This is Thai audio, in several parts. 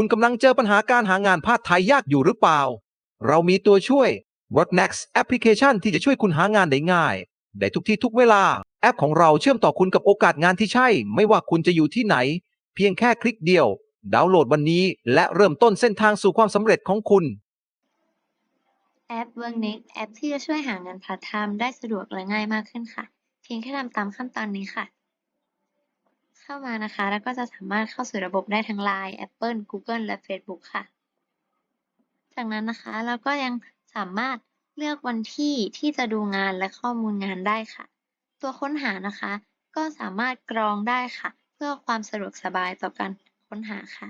คุณกำลังเจอปัญหาการหางานพาร์ทไทยยากอยู่หรือเปล่า เรามีตัวช่วย Worknext แอปพลิเคชันที่จะช่วยคุณหางานได้ง่าย ได้ทุกที่ทุกเวลา แอปของเราเชื่อมต่อคุณกับโอกาสงานที่ใช่ ไม่ว่าคุณจะอยู่ที่ไหน เพียงแค่คลิกเดียว ดาวน์โหลดวันนี้ และเริ่มต้นเส้นทางสู่ความสำเร็จของคุณ แอป Worknext แอปที่จะช่วยหางานพาร์ทไทม์ได้สะดวกและง่ายมากขึ้นค่ะ เพียงแค่ทำตามขั้นตอนนี้ค่ะ เข้ามานะคะ แล้วก็จะสามารถเข้าสู่ระบบได้ทั้ง Line Apple Google และ Facebook ค่ะ จากนั้นนะคะเราก็ยังสามารถเลือกวันที่ที่จะดูงานและข้อมูลงานได้ค่ะ ตัวค้นหานะคะ ก็สามารถกรองได้ค่ะ เพื่อความสะดวกสบายต่อการค้นหาค่ะ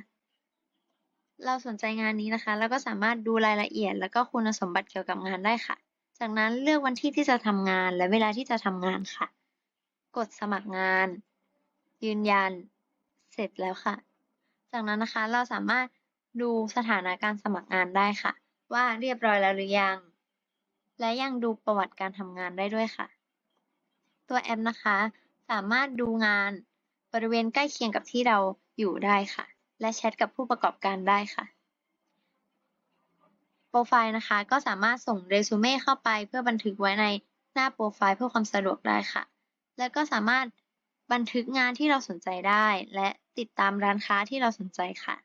เราสนใจงานนี้นะคะ แล้วก็สามารถดูรายละเอียด แล้วก็คุณสมบัติเกี่ยวกับงานได้ค่ะ จากนั้นเลือกวันที่ที่จะทำงานและเวลาที่จะทำงานค่ะ กดสมัครงาน ยืนยัน เสร็จแล้วค่ะ จากนั้นนะคะเราสามารถดูสถานะการสมัครงานได้ค่ะ ว่าเรียบร้อยแล้วหรือยัง และยังดูประวัติการทำงานได้ด้วยค่ะ ตัวแอปนะคะ สามารถดูงานบริเวณใกล้เคียงกับที่เราอยู่ได้ค่ะ และแชทกับผู้ประกอบการได้ค่ะโปรไฟล์นะคะก็สามารถส่งเรซูเม่เข้าไปเพื่อบันทึกไว้ในหน้าโปรไฟล์เพื่อความสะดวกได้ค่ะ แล้วก็สามารถ บันทึกงานที่เราสนใจได้ และติดตามร้านค้าที่เราสนใจค่ะ